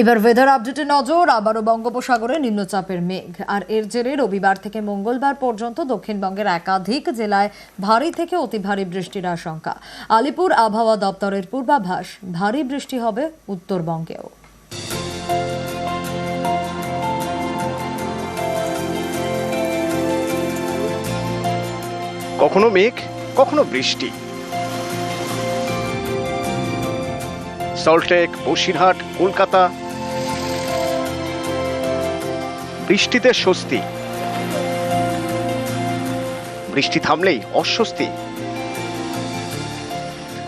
এবার ওয়েদার আপডেটে নজর, আবারও বঙ্গোপসাগরে নিম্নচাপের মেঘ। আর এর জেরে রবিবার থেকে মঙ্গলবার পর্যন্ত দক্ষিণবঙ্গের একাধিক জেলায় ভারী থেকে অতি ভারী বৃষ্টির আশঙ্কা। আলিপুর আবহাওয়া দপ্তরের পূর্বাভাস, ভারী বৃষ্টি হবে উত্তরবঙ্গেও। কখনো মেঘ, কখনো বৃষ্টি। সল্টলেক, বসিরহাট, কলকাতা বৃষ্টিতে স্বস্তি। বৃষ্টি থামলেই অস্বস্তি।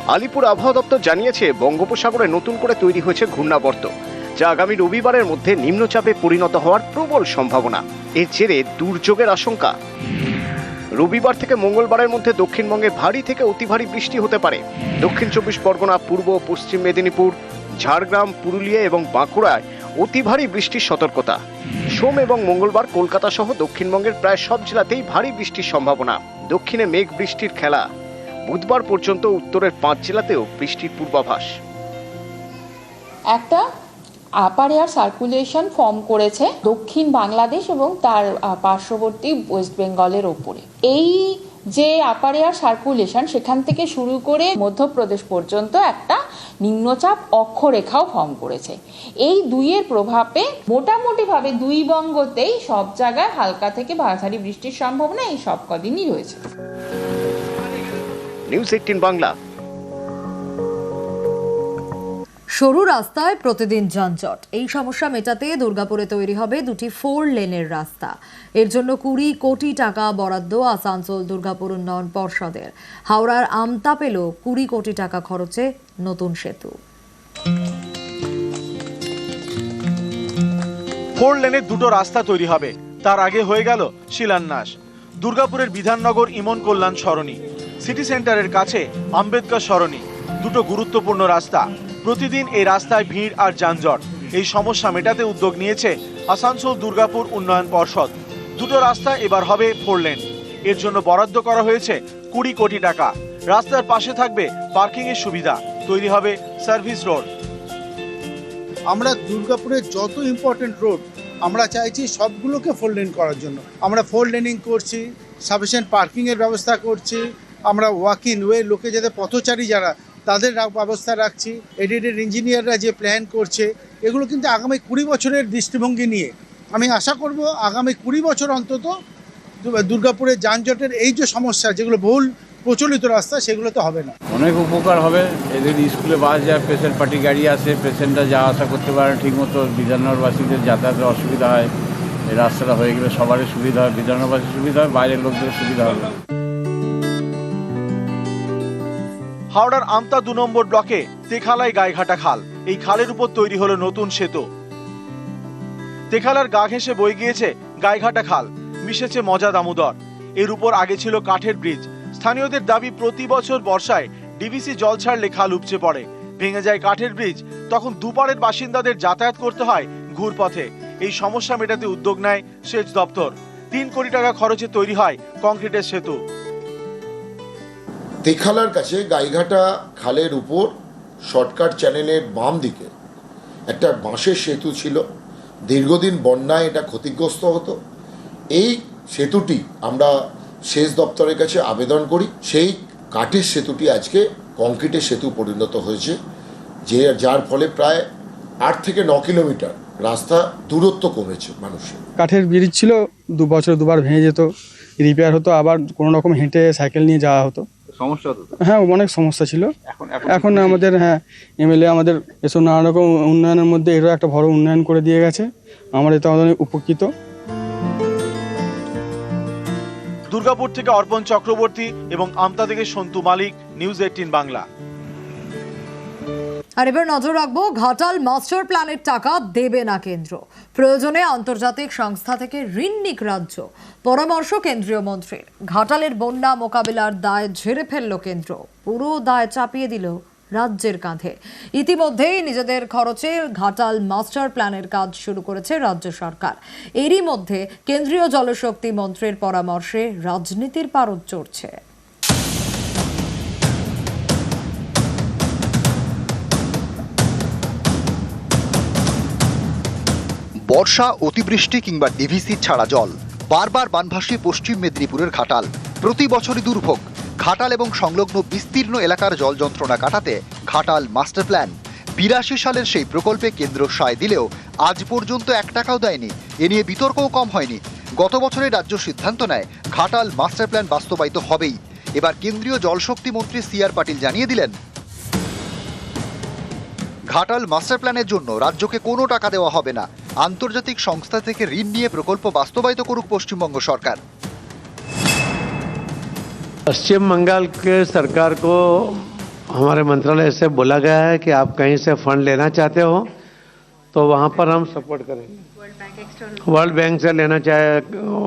আলিপুর আবহাওয়া দপ্তর জানিয়েছে, বঙ্গোপসাগরে নতুন করে তৈরি হয়েছে ঘূর্ণাবর্ত, যা আগামী রবিবারের মধ্যে নিম্নচাপে পরিণত হওয়ার প্রবল সম্ভাবনা। এর জেরে দুর্যোগের আশঙ্কা। রবিবার থেকে মঙ্গলবারের মধ্যে দক্ষিণবঙ্গে ভারী থেকে অতি ভারী বৃষ্টি হতে পারে। দক্ষিণ চব্বিশ পরগনা, পূর্ব, পশ্চিম মেদিনীপুর, ঝাড়গ্রাম, পুরুলিয়া এবং বাঁকুড়ায় অতি ভারী বৃষ্টির সতর্কতা। সোম এবং মঙ্গলবার কলকাতা সহ দক্ষিণবঙ্গের প্রায় সব জেলাতেই ভারী বৃষ্টির সম্ভাবনা। দক্ষিণে মেঘ বৃষ্টির খেলা। বুধবার পর্যন্ত উত্তরের পাঁচ জেলাতেও বৃষ্টির পূর্বাভাস। একটা আপার এয়ার সার্কুলেশন ফর্ম করেছে দক্ষিণ বাংলাদেশ এবং তার পার্শ্ববর্তী ওয়েস্ট বেঙ্গলের ওপরে। এই যে আপার এয়ার সার্কুলেশন সেখান থেকে শুরু করে মধ্যপ্রদেশ পর্যন্ত একটা নিম্নচাপ অক্ষরেখাও ফর্ম করেছে। এই দুইয়ের প্রভাবে মোটামুটিভাবে দুই বঙ্গতেই সব জায়গায় হালকা থেকে ভারী বৃষ্টির সম্ভাবনা এই সব কদিনই রয়েছে। নিউজ এইটিন বাংলা সরু রাস্তায় প্রতিদিন যানজট। এই সমস্যা মেটাতে দুর্গাপুরে তৈরি হবে দুটি ফোর লেনের রাস্তা। এর জন্য কুড়ি কোটি টাকা বরাদ্দ আসানসোল, দুর্গাপুর উন্নয়ন পর্ষদের। হাওড়ার আমতা পেল কুড়ি কোটি টাকা খরচে নতুন সেতু। ফোর লেনের দুটো রাস্তা তৈরি হবে। তার আগে হয়ে গেল শিলান্যাস। দুর্গাপুরের বিধাননগর, ইমন কল্যাণ সরণি। সিটি সেন্টারের কাছে আম্বেদকর সরণি। দুটো গুরুত্বপূর্ণ রাস্তা। প্রতিদিন এই রাস্তায় ভিড় আর যানজট। এই সমস্যা মেটাতে উদ্যোগ নিয়েছে আসানসোল দুর্গাপুর উন্নয়ন পর্ষদ। দুটো রাস্তা এবার হবে ফোর লেন। এর জন্য বরাদ্দ করা হয়েছে কুড়ি কোটি টাকা। রাস্তার পাশে থাকবে পার্কিং এর সুবিধা। তৈরি হবে সার্ভিস রোড। আমরা দুর্গাপুরের যত ইম্পর্টেন্ট রোড আমরা চাইছি সবগুলোকে ফোর লেন করার জন্য। আমরা ফোর লেনিং করছি সাফিসিয়েন্ট পার্কিংয়ের ব্যবস্থা করছি, আমরা ওয়াকিং ওয়ে লোকে যাতে পথচারী যারা তাদের ব্যবস্থা রাখছি, এডিটেড ইঞ্জিনিয়াররা যে প্ল্যান করছে, এগুলো কিন্তু আগামী কুড়ি বছরের দৃষ্টিভঙ্গি নিয়ে। আমি আশা করব আগামী কুড়ি বছর অন্তত দুর্গাপুরের যানজটের এই যে সমস্যা, যেগুলো বহুল প্রচলিত রাস্তা, সেগুলো তো হবে না। অনেক উপকার হবে। এদের স্কুলে বাস যায়, পেশেন্ট পার্টি গাড়ি আসে, পেশেন্টরা যাওয়া আসা করতে পারে, ঠিকমতো বিধাননগরবাসীদের যাতায়াতের অসুবিধা হয়, এই রাস্তাটা হয়ে গেলে সবারই সুবিধা হয় বিধাননগরবাসীর সুবিধা হয়, বাইরের লোকদের সুবিধা হবে। হাওড়ার আমতা দু নম্বর ব্লকে তেখালাই গাইঘাটা খাল। এই খালের উপর তৈরি হলো নতুন সেতু। তেখালার গা ঘেঁষে বয়ে গিয়েছে গাইঘাটা খাল। মিশেছে মজা দামোদর। এর উপর আগে ছিল কাঠের ব্রিজ। স্থানীয়দের দাবি, প্রতি বছর বর্ষায় ডিভিসি জল ছাড়লে খাল উপচে পড়ে। ভেঙে যায় কাঠের ব্রিজ। তখন দুপারের বাসিন্দাদের যাতায়াত করতে হয় ঘুরপথে। এই সমস্যা মেটাতে উদ্যোগ নেয় সেচ দপ্তর। তিন কোটি টাকা খরচে তৈরি হয় কংক্রিটের সেতু। তেখালার কাছে গাইঘাটা খালের উপর শর্টকাট চ্যানেলের বাম দিকে একটা বাঁশের সেতু ছিল। দীর্ঘদিন বন্যায় এটা ক্ষতিগ্রস্ত হতো। এই সেতুটি আমরা সেচ দপ্তরের কাছে আবেদন করি। সেই কাঠের সেতুটি আজকে কংক্রিটের সেতু পরিণত হয়েছে, যে যার ফলে প্রায় আট থেকে ন কিলোমিটার রাস্তা দূরত্ব কমেছে মানুষের। কাঠের ব্রিজ ছিল, দু বছর দুবার ভেঙে যেত, রিপেয়ার হতো, আবার কোনো রকম হেঁটে সাইকেল নিয়ে যাওয়া হতো। সমস্যা হতো হ্যাঁ অনেক সমস্যা ছিল। এখন এখন আমাদের হ্যাঁ এমএলএ আমাদের এসব নানা রকম উন্নয়নের মধ্যে এরও একটা বড় উন্নয়ন করে দিয়ে গেছে। আমার এতে আমাদের অনেক উপকৃত। দুর্গাপুর থেকে অর্পণ চক্রবর্তী এবং আমতা থেকে সন্তু মালিক নিউজ এইটিন বাংলা। আর এবার নজর রাখব ঘাটাল মাস্টার প্ল্যানের টাকা দেবে না কেন্দ্র। প্রয়োজনে আন্তর্জাতিক সংস্থা থেকে ঋণ নিক রাজ্য। পরামর্শ কেন্দ্রীয় মন্ত্রীর। ঘাটালের বন্যা মোকাবিলার দায় ঝেড়ে ফেলল কেন্দ্র। পুরো দায় চাপিয়ে দিল রাজ্যের কাঁধে। ইতিমধ্যেই নিজেদের খরচে ঘাটাল মাস্টার প্ল্যানের কাজ শুরু করেছে রাজ্য সরকার। এরই মধ্যে কেন্দ্রীয় জলশক্তি মন্ত্রীর পরামর্শে রাজনীতির পারদ চড়ছে। বর্ষা, অতিবৃষ্টি কিংবা ডিভিসি ছাড়া জল। বারবার বানভাসী পশ্চিম মেদিনীপুরের ঘাটাল। প্রতি বছরই দুর্ভোগ। ঘাটাল এবং সংলগ্ন বিস্তীর্ণ এলাকার জল যন্ত্রণা কাটাতে ঘাটাল মাস্টার প্ল্যান। বিরাশি সালের সেই প্রকল্পে কেন্দ্র সায় দিলেও আজ পর্যন্ত এক টাকাও দেয়নি। এ নিয়ে বিতর্কও কম হয়নি। গত বছরে রাজ্য সিদ্ধান্ত নেয়, ঘাটাল মাস্টার প্ল্যান বাস্তবায়িত হবেই। এবার কেন্দ্রীয় জলশক্তি মন্ত্রী সি আর পাটিল জানিয়ে দিলেন, ঘাটাল মাস্টার প্ল্যানের জন্য রাজ্যকে কোনো টাকা দেওয়া হবে না। আন্তর্জাতিক সংস্থা থেকে ঋণ নিয়ে প্রকল্প বাস্তবায়িত করুক পশ্চিমবঙ্গ সরকার पश्चिम बंगाल के सरकार को हमारे मंत्रालय से बोला गया है कि आप कहीं से फंड लेना चाहते हो तो वहाँ पर हम सपोर्ट करेंगे वर्ल्ड बैंक से लेना चाहे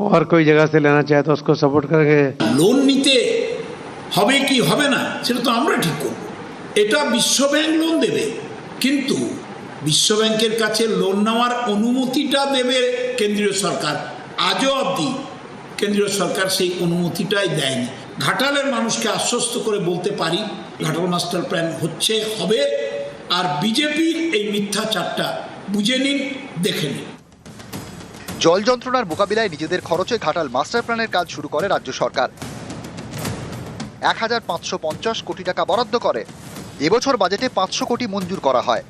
और कोई जगह से लेना चाहे तो उसको सपोर्ट करेंगे লোন নিতে হবে কি হবে না সেটা তো আমরা ঠিক করব এটা বিশ্বব্যাংক লোন দেবে কিন্তু বিশ্বব্যাংকের কাছে লোন নেওয়ার অনুমতিটা দেবে কেন্দ্রীয় সরকার। আজও অবধি কেন্দ্রীয় সরকার সেই অনুমতিটাই দেয়নি। ঘাটালের মানুষকে আশ্বস্ত করে বলতে পারি, ঘাটাল মাস্টার প্ল্যান হচ্ছে, হবে, আর বিজেপির এই মিথ্যাচারটা বুঝে নিন, দেখে নিন। জল যন্ত্রণার মোকাবিলায় নিজেদের খরচে ঘাটাল মাস্টার প্ল্যানের কাজ শুরু করে রাজ্য সরকার। এক হাজার পাঁচশো পঞ্চাশ কোটি টাকা বরাদ্দ করে। এবছর বাজেটে পাঁচশো কোটি মঞ্জুর করা হয়।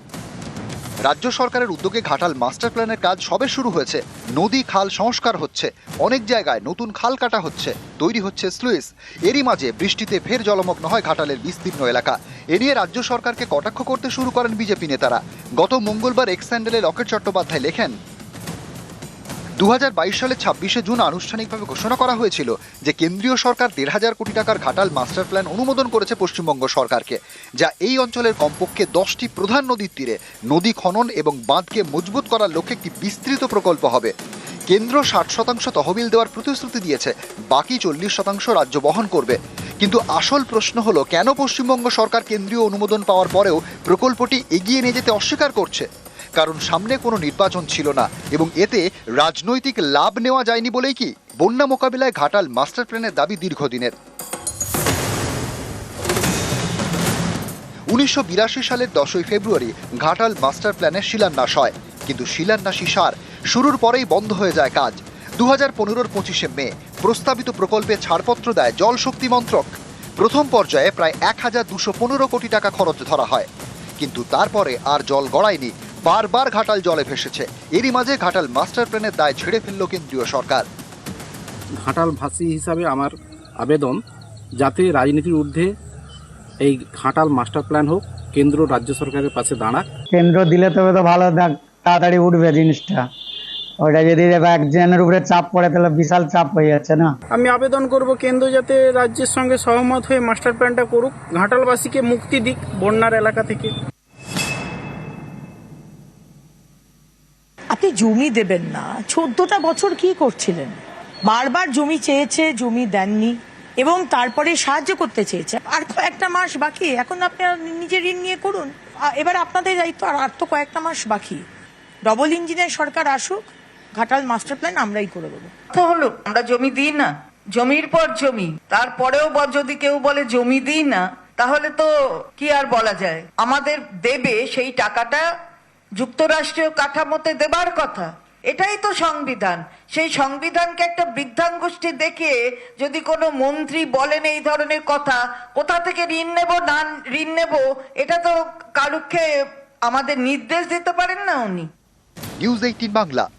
রাজ্য সরকারের উদ্যোগে ঘাটাল মাস্টার প্ল্যানের কাজ সবে শুরু হয়েছে। নদী খাল সংস্কার হচ্ছে। অনেক জায়গায় নতুন খাল কাটা হচ্ছে। তৈরি হচ্ছে স্লুইস। এরই মাঝে বৃষ্টিতে ফের জলমগ্ন হয় ঘাটালের বিস্তীর্ণ এলাকা। এ নিয়ে রাজ্য সরকারকে কটাক্ষ করতে শুরু করেন বিজেপি নেতারা। গত মঙ্গলবার এক্স স্যান্ডেলে লকেট চট্টোপাধ্যায় লেখেন দু সালের ছাব্বিশে জুন আনুষ্ঠানিকভাবে ঘোষণা করা হয়েছিল যে কেন্দ্রীয় সরকার দেড় হাজার কোটি টাকার ঘাটাল মাস্টার প্ল্যান অনুমোদন করেছে পশ্চিমবঙ্গ সরকারকে, যা এই অঞ্চলের কমপক্ষে দশটি প্রধান নদীর তীরে, নদী খনন এবং বাঁধকে মজবুত করার লক্ষ্যে একটি বিস্তৃত প্রকল্প হবে। কেন্দ্র ষাট শতাংশ তহবিল দেওয়ার প্রতিশ্রুতি দিয়েছে, বাকি চল্লিশ শতাংশ রাজ্য বহন করবে। কিন্তু আসল প্রশ্ন হলো, কেন পশ্চিমবঙ্গ সরকার কেন্দ্রীয় অনুমোদন পাওয়ার পরেও প্রকল্পটি এগিয়ে নিয়ে যেতে অস্বীকার করছে? কারণ সামনে কোনো নির্বাচন ছিল না এবং এতে রাজনৈতিক লাভ নেওয়া যায়নি বলেই কি বন্যা মোকাবিলায় ঘাটাল মাস্টার প্ল্যানের দাবি দীর্ঘদিনের। উনিশশো বিরাশি সালের দশই ফেব্রুয়ারি ঘাটাল মাস্টার প্ল্যানের শিলান্যাস হয়। কিন্তু শিলান্যাসী সার শুরুর পরেই বন্ধ হয়ে যায় কাজ। দু হাজার পনেরোর পঁচিশে মে প্রস্তাবিত প্রকল্পে ছাড়পত্র দেয় জল শক্তি মন্ত্রক। প্রথম পর্যায়ে প্রায় এক হাজার দুশো পনেরো কোটি টাকা খরচ ধরা হয়। কিন্তু তারপরে আর জল গড়ায়নি। বারবার ঘাটাল জলে ভেসেছে। এরই মাঝে ঘাটাল মাস্টার প্ল্যানের দায় ছেড়ে ফেলল কেন্দ্রীয় সরকার। ঘাটাল ভাষী হিসাবে আমার আবেদন যাতে রাজনীতির ঊর্ধ্বে এই ঘাটাল মাস্টার প্ল্যান হোক কেন্দ্র রাজ্য সরকারের পাশে দাঁড়াক। কেন্দ্র দিলে তবে তো ভালো দেখ- তাড়াতাড়ি উঠবে জিনিসটা। ওটা যদি একজনের উপরে চাপ পড়ে তাহলে বিশাল চাপ হয়ে যাচ্ছে না? আমি আবেদন করব কেন্দ্র যাতে রাজ্যের সঙ্গে সহমত হয়ে মাস্টার প্ল্যানটা করুক ঘাটালবাসীকে মুক্তি দিক বন্যার এলাকা থেকে। জমি দেবেন না। চোদ্দটা বছর কি করছিলেন? বারবার জমি চেয়েছে, জমি দেননি এবং তারপরে সাহায্য করতে চেয়েছে। আর কয়েকটা মাস বাকি, এখন আপনি আর নিজে ঋণ নিয়ে করুন। এবার আপনাদের দায়িত্ব, আর আর তো কয়েকটা মাস বাকি। ডবল ইঞ্জিনের সরকার আসুক, ঘাটাল মাস্টার প্ল্যান আমরাই করে দেবো। তো হলো, আমরা জমি দিই না, জমির পর জমি। তারপরেও যদি কেউ বলে জমি দিই না, তাহলে তো কি আর বলা যায়? আমাদের দেবে সেই টাকাটা যুক্তরাষ্ট্রীয় কাঠামোতে দেবার কথা। এটাই তো সংবিধান। সেই সংবিধানকে একটা বৃদ্ধাঙ্গুষ্ঠী দেখে যদি কোনো মন্ত্রী বলেন এই ধরনের কথা, কোথা থেকে ঋণ নেব, না ঋণ নেব, এটা তো কারুক্ষে আমাদের নির্দেশ দিতে পারেন না উনি। News eighteen Bangla.